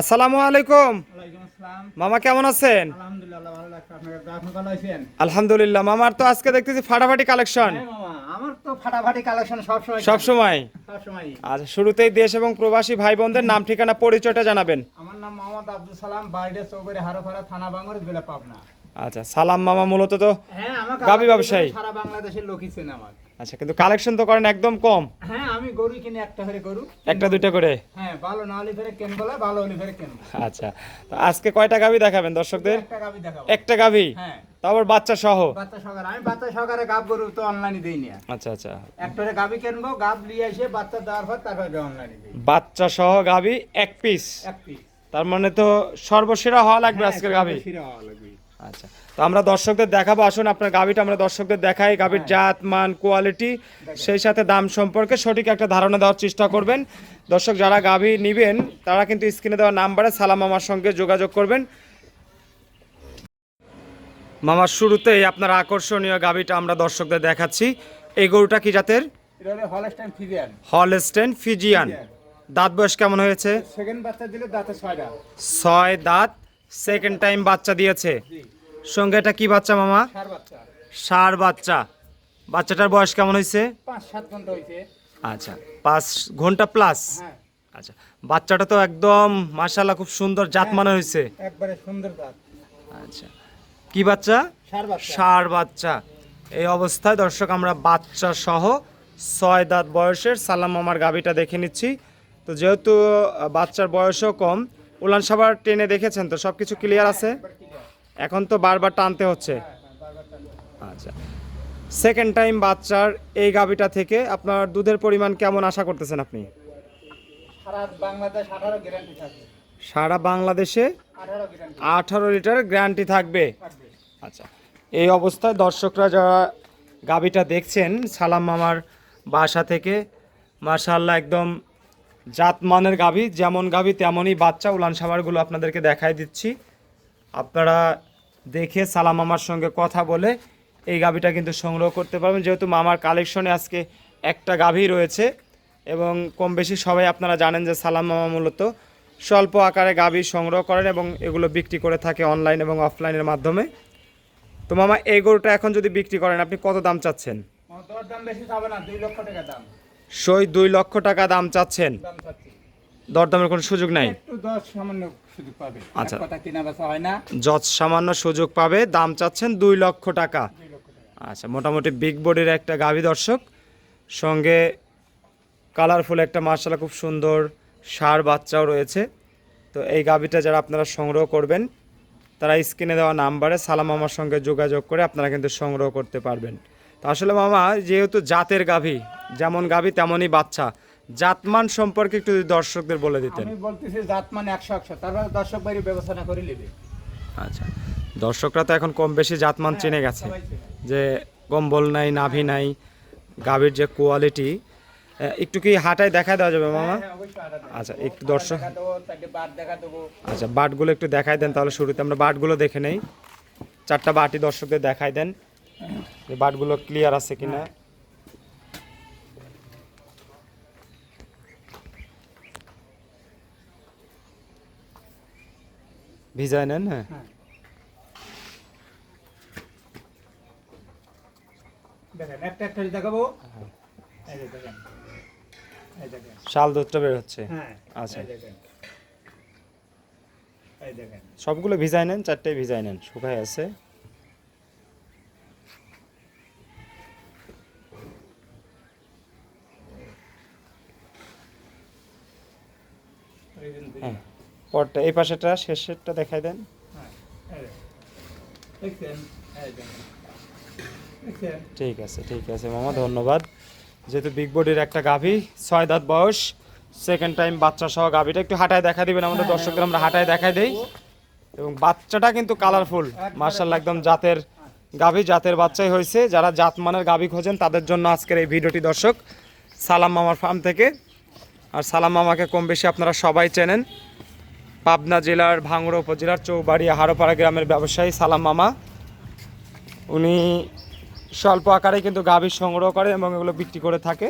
আসসালামু আলাইকুম। মামা কেমন আছেন? আলহামদুলিল্লাহ মামার তো আজকে দেখতেছি ফাটাফাটি কালেকশন। সব সময়? আচ্ছা শুরুতেই দেশ এবং প্রবাসী ভাই বোনদের নাম ঠিকানা পরিচয়টা জানাবেন। আমার নাম মোহাম্মদ আব্দুল সালাম বাড়িতে চৌবাড়ি হারোপাড়া থানা বাঙ্গর জেলা পাবনা। আচ্ছা সালাম মামা মূলত তো হ্যাঁ আলাদা ব্যবসায়ী। সারা বাংলাদেশের লোকই চেনে আমার আচ্ছা কিন্তু কালেকশন তো করেন একদম কম। হ্যাঁ আমি গরু কিনে একটা করে গরু। একটা দুইটা করে? হ্যাঁ ভালো না হলে ফেরে কেন বলে ভালো হলে ফেরে কেন আচ্ছা তো আজকে কয়টা গাভি দেখাবেন দর্শকদের? একটা গাভী দেখাবো। একটা গাভি? হ্যাঁ। তারপর বাচ্চা সহ? বাচ্চা সহকারে আমি বাচ্চা সহকারে গাব গরু তো অনলাইনে দিই না। আচ্ছা আচ্ছা। একটা গাভী কিনবো গাব নিয়ে এসে বাচ্চা দেওয়ার পর তারপরে অনলাইনে দিই। বাচ্চা সহ গাভি এক পিস এক পিস তার মানে তো সর্বসেরা হওয়া লাগবে আজকের গাভি? আচ্ছা। তো আমরা দর্শকদের দেখাবো আসুন আপনার গাভিটা আমরা দর্শকদের দেখাই গাভির জাত মান কোয়ালিটি সেই সাথে দাম সম্পর্কে সঠিক একটা ধারণা দেওয়ার চেষ্টা করবেন। দর্শক যারা গাভি নেবেন তারা কিন্তু স্ক্রিনে দেওয়া নাম্বারে সালাম মামার সঙ্গে যোগাযোগ করবেন। মামার শুরুতেই আপনার আকর্ষণীয় গাভিটা আমরা দর্শকদের দেখাচ্ছি। এই গরুটা কি জাতের? হলস্টেন ফিজিয়ান দাঁত বয়স কেমন হয়েছে? সেকেন্ড বাচ্চা দিলে দাঁতে ছয়টা ছয় দাঁত। সেকেন্ড টাইম বাচ্চা দিয়েছে। সঙ্গে এটা কি বাচ্চা মামা? সার বাচ্চা। বাচ্চাটার বয়স কেমন হয়েছে? আচ্ছা পাঁচ ঘণ্টা প্লাস হ্যাঁ। আচ্ছা বাচ্চাটা তো একদম মাশাল্লাহ খুব সুন্দর জাত মানে হয়েছে। একবারে সুন্দর দাঁত আচ্ছা কি বাচ্চা? সার বাচ্চা। এই অবস্থায় দর্শক আমরা বাচ্চা সহ ছয় দাঁত বয়সের সালাম মামার গাবিটা দেখে নিচ্ছি। তো যেহেতু বাচ্চার বয়সও কম উলান সাবার টেনে দেখেছেন তো? সব কিছু ক্লিয়ার আছে? এখন তো বারবার টানতে হচ্ছে। আচ্ছা। সেকেন্ড টাইম বাচ্চার এই গাবিটা থেকে আপনার দুধের পরিমাণ কেমন আশা করতেছেন আপনি? সারা বাংলাদেশ আঠারো লিটার গ্যারান্টি থাকবে। আচ্ছা। এই অবস্থায় দর্শকরা যারা গাবিটা দেখছেন সালাম মামার বাসা থেকে মাশাল্লাহ একদম জাতমানের গাভি, যেমন গাভি তেমনই বাচ্চা। উলান সামারগুলো আপনাদেরকে দেখাই দিচ্ছি। আপনারা দেখে সালাম মামার সঙ্গে কথা বলে এই গাভিটা কিন্তু সংগ্রহ করতে পারবেন। যেহেতু মামার কালেকশনে আজকে একটা গাভি রয়েছে এবং কম বেশি সবাই আপনারা জানেন যে সালাম মামা মূলত স্বল্প আকারে গাভি সংগ্রহ করেন এবং এগুলো বিক্রি করে থাকে অনলাইন এবং অফলাইনের মাধ্যমে। তো মামা, এই গরুটা এখন যদি বিক্রি করেন, আপনি কত দাম চাচ্ছেন? দাম বেশি না দুই লক্ষ টাকা দাম। সই দুই লক্ষ টাকা দাম চাচ্ছেন। দরদামের কোনো সুযোগ নাই? আচ্ছা। যত সামান্য সুযোগ পাবে দাম চাচ্ছেন দুই লক্ষ টাকা। দুই লক্ষ টাকা। আচ্ছা মোটামুটি বিগ বডির একটা গাভী দর্শক। সঙ্গে কালারফুল একটা মার্শালা খুব সুন্দর সার বাচ্চাও রয়েছে। তো এই গাভীটা যারা আপনারা সংগ্রহ করবেন তারা স্ক্রিনে দেওয়া নাম্বারে সালাম আমার সঙ্গে যোগাযোগ করে আপনারা কিন্তু সংগ্রহ করতে পারবেন। তো আসলে মামা যেহেতু জাতের গাভী যেমন গাভী তেমনই বাচ্চা। জাতমান সম্পর্কে একটু যদি দর্শকদের বলে দিতেন। আমি বলতেছি জাত মানে একশো একশো তারপরে দর্শক বাড়ি ব্যবস্থা করে নেবে। আচ্ছা দর্শকরা তো এখন কম বেশি জাতমান চিনে গেছে। যে কম্বল নাই নাভি নাই গাভীর যে কোয়ালিটি একটু কি হাটায় দেখা দেওয়া যাবে মামা? হ্যাঁ, দেবো। আচ্ছা একটু দর্শক আচ্ছা বাটগুলো একটু দেখাই দেন তাহলে শুরুতে আমরা বাটগুলো দেখে নেই। চারটা বাটি দর্শকদের দেখাই দেন। বাটগুলো ক্লিয়ার আছে কিনা? ভিজায় নেন হ্যাঁ? হ্যাঁ। দেখেন একটা একটা দেখাবো। এই দেখেন এই দেখেন। শাল দুধটা বের হচ্ছে? হ্যাঁ আচ্ছা। এই দেখেন। এই দেখেন। সবগুলো ভিজাই নেন চারটে ভিজাই নেন শুকায় আছে। হ্যাঁ পরটা এই পাশেটা শেষেরটা দেখাই দেন। হ্যাঁ, এই দেখেন। দেখছেন? এই দেখেন। দেখছেন? ঠিক আছে ঠিক আছে মামা ধন্যবাদ। যেহেতু বিগ বডির একটা গাভী ছয় দাঁত বয়স সেকেন্ড টাইম বাচ্চা সহ গাভীটা একটু হাঁটায় দেখা দিবেন আমাদের দর্শকদের আমরা হাঁটায় দেখাই দেই। এবং বাচ্চাটা কিন্তু কালারফুল মার্শাল্লাহ একদম জাতের গাভী জাতের বাচ্চাই হয়েছে। যারা জাতমানের গাভী খোঁজেন তাদের জন্য আজকের এই ভিডিওটি দর্শক। সালাম মামার ফার্ম থেকে। আর সালাম মামাকে কম বেশি আপনারা সবাই চেনেন। পাবনা জেলার ভাঙড়া উপজেলার চৌবাড়ি হারোপাড়া গ্রামের ব্যবসায়ী সালাম মামা। উনি স্বল্প আকারে কিন্তু গাভীর সংগ্রহ করে এবং এগুলো বিক্রি করে থাকে।